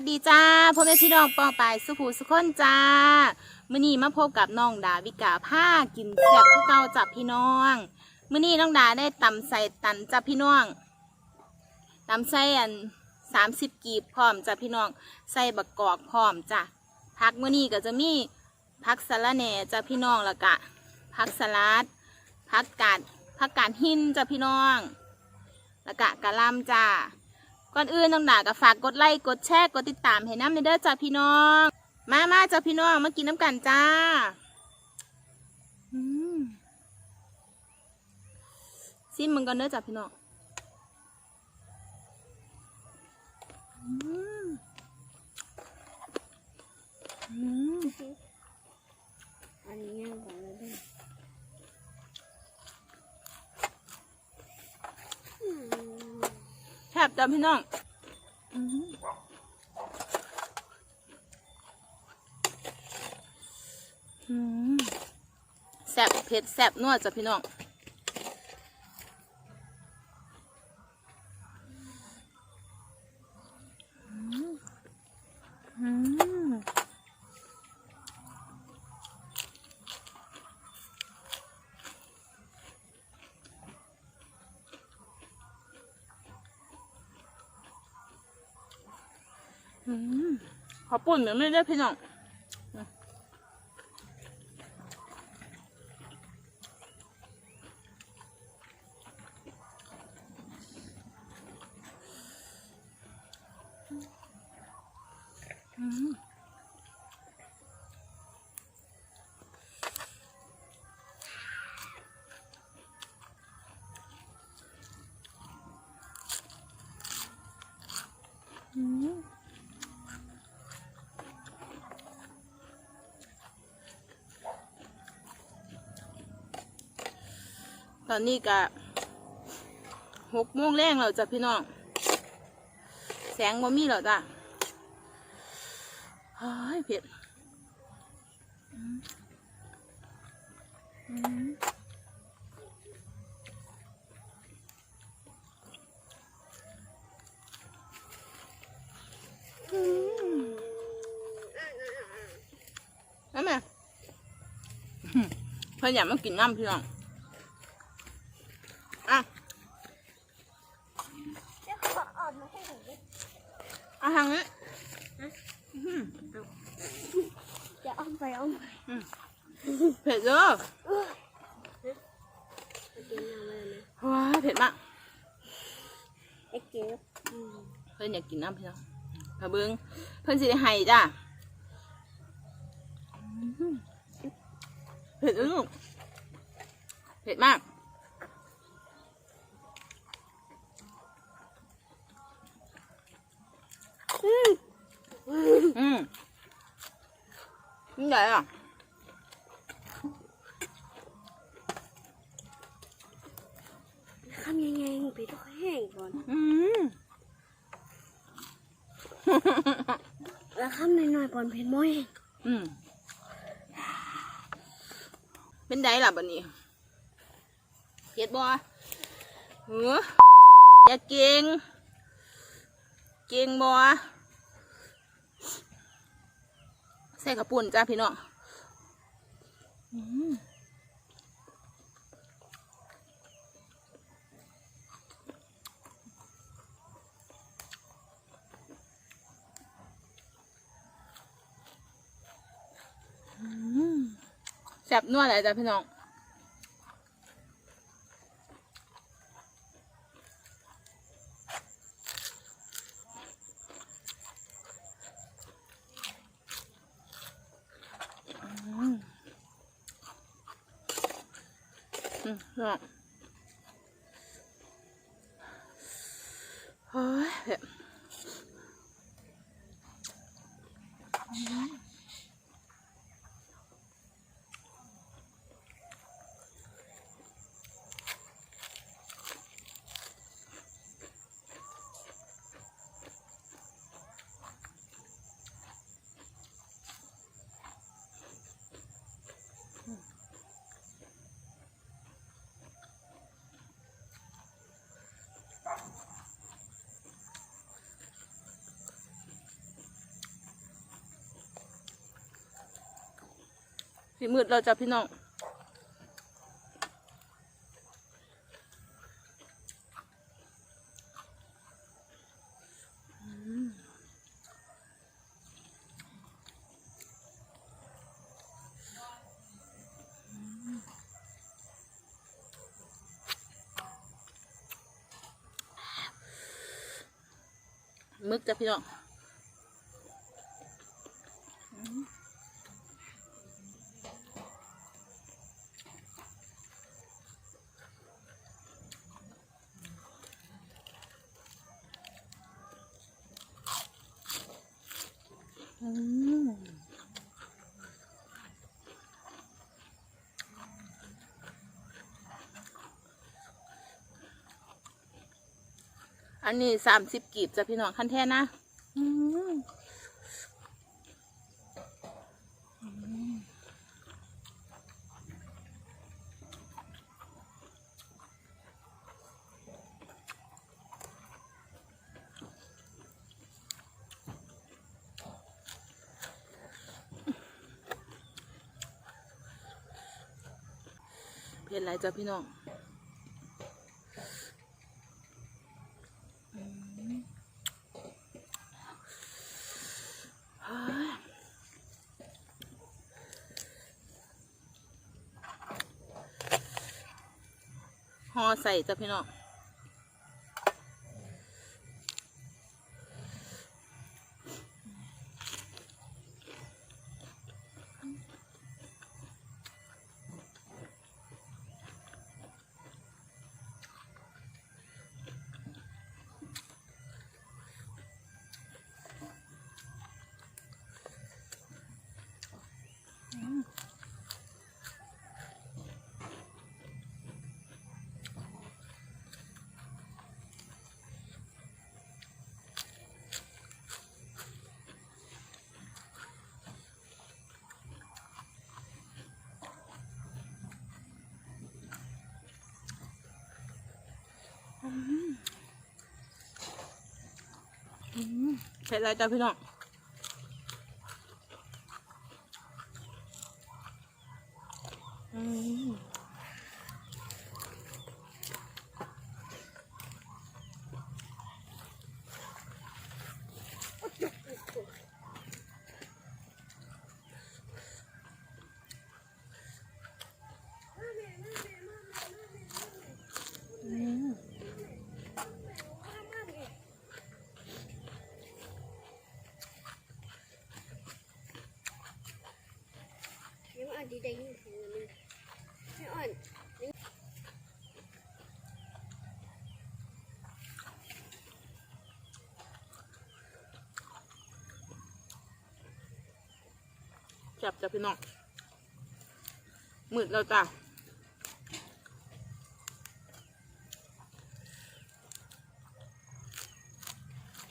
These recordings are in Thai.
วัสดีจ้าพ่อแม่พี่น้องปองปายสุภูสุคนจ้ามื้อนี้มาพบกับน้องดาวิกาผ้ากินแซ่บคือเก่าจับพี่น้องมื้อนี้น้องดาได้ตำใส่ตันจับพี่น้องตำใส่อันสามสิบกีบพร้อมจ้ะพี่น้องใส่บักกอกพร้อมจ้ะผักมื้อนี้ก็จะมีผักสะระแหน่จ้ะพี่น้องล้วก็ผักสลัดผักกาดผักกาดหินจ้ะพี่น้องล้วก็กะล่ำจ้า ก่อนอื่นน้องดาก็ฝากกดไลค์กดแชร์กดติดตามให้น้ำในเด้อจ้าพี่น้อง มามาจ้าพี่น้องมากินน้ำกันจ้าซิมมึงก่อนเด้อจ้าพี่น้องอืมอืม อันนี้ย่างก่อนเลยด้วยอืม แซ่ บจ้าพี่น้องอือืมแซ่บเผ็ดแซ่บนัวจ้าพี่น้อง อืมอืม ขอปุ่นเหมือนไม่ได้พี่น้อง ตอนนี้ก็หกโมงแรงแล้วจ้ะพี่น้อง แสงบ่มีแล้วจ้ะเฮ้ยเผ็ดอืมอืมอืมแล้วแม่อื้อเพิ่นอยากมากินน้ำพี่น้อง อะ เดี๋ยวขอออกมาให้หน่อยดิ เอาทางนี้อื้อหือเดี๋ยวอ้อมไปอ้อมไปเผ็ดเด้อจะกินน้ำอะไรนะว้าเผ็ดมากไอ้เก็บอืมเพิ่นอยากกินน้ำพี่น้องพะเบิงเพิ่นสิได้ให้จ้ะอื้อเผ็ดเด้อลูกเผ็ดมาก อืมนี่ไงอะทำยังไงไปต้องแห้งก่อนอืมแล้วข้ามหน่อยๆก่อนเผ็ดม้อยอืมเป็นไดล่ะบัดนี้เผ็ดบ่เอออย่าเก่ง เก่งบ่ ใส่กระปุ่นจ้าพี่น้องอืมแซ่บนัวเลยจ้าพี่น้อง อืมพี่น้องเฮ้ยแบบ สีมืดเราจะพี่น้องมึกจ้ะพี่น้อง อันนี้สามสิบกีบจ้ะพี่น้องคันแท้นะเผ็ดไรจ้ะพี่น้องอืมเฮ้ยห่อ ใส่จ้ะพี่น้อง เผ็ดไรจ้าพี่น้องอืม ยังอ่อนดีได้ยินเสียงมันไม่อ่อนจับจ้ะพี่น้องมืดแล้วจ้ะ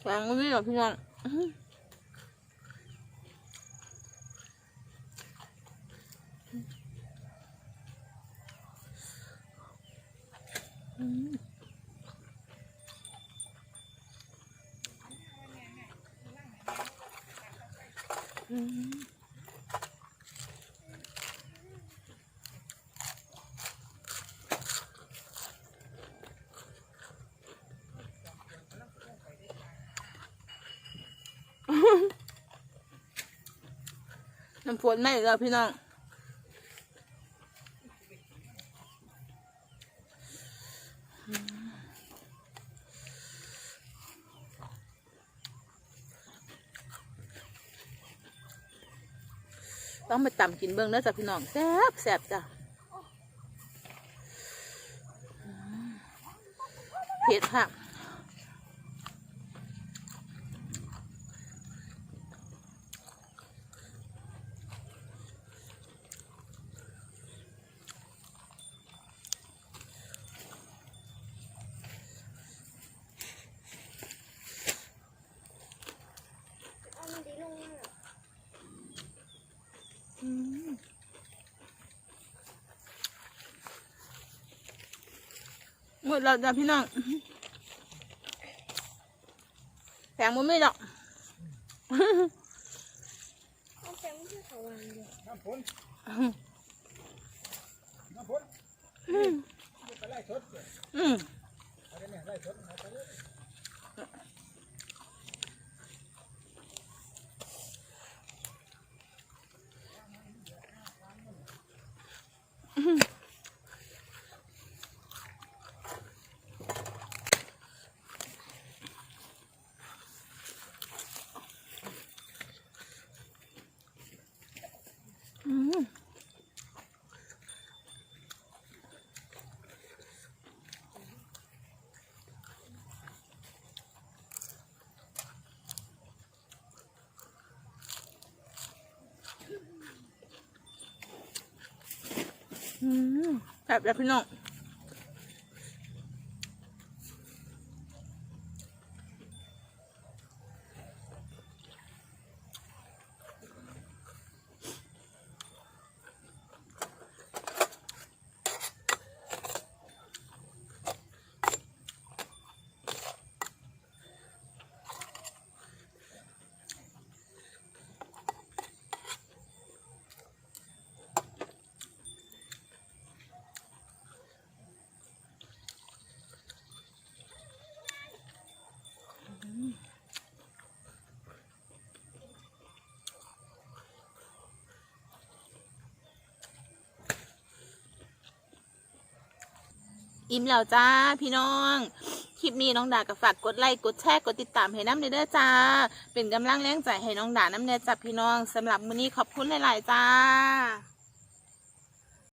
แข็งไม่เหรอพี่น้องอื้อหืออืมอืม น้ำฝนไม่แล้วพี่น้อง ต้องไปตำกินเบิ้งเด้อจ้ะพี่น้องแซ่บแซ่บจ้ะเผ็ดค่ะ เอามันดีลงมา อืม หมดแล้วจ้ะพี่น้องแพงมันไม่หรอกเอาแต่ไม่ใช่เขาวางเดียวน้ำฝนฮอืมอืมอืมอืม แบบแบบพี่น้อง อิ่มแล้วจ้าพี่น้อง คลิปนี้น้องดาก็ฝากกดไลค์กดแชร์กดติดตามให้น้ำเด้อจ้า เป็นกำลังแรงใจให้น้องดาน้ำเนยจ้าพี่น้องสำหรับมื้อนี้ขอบคุณหลาย ๆ จ้า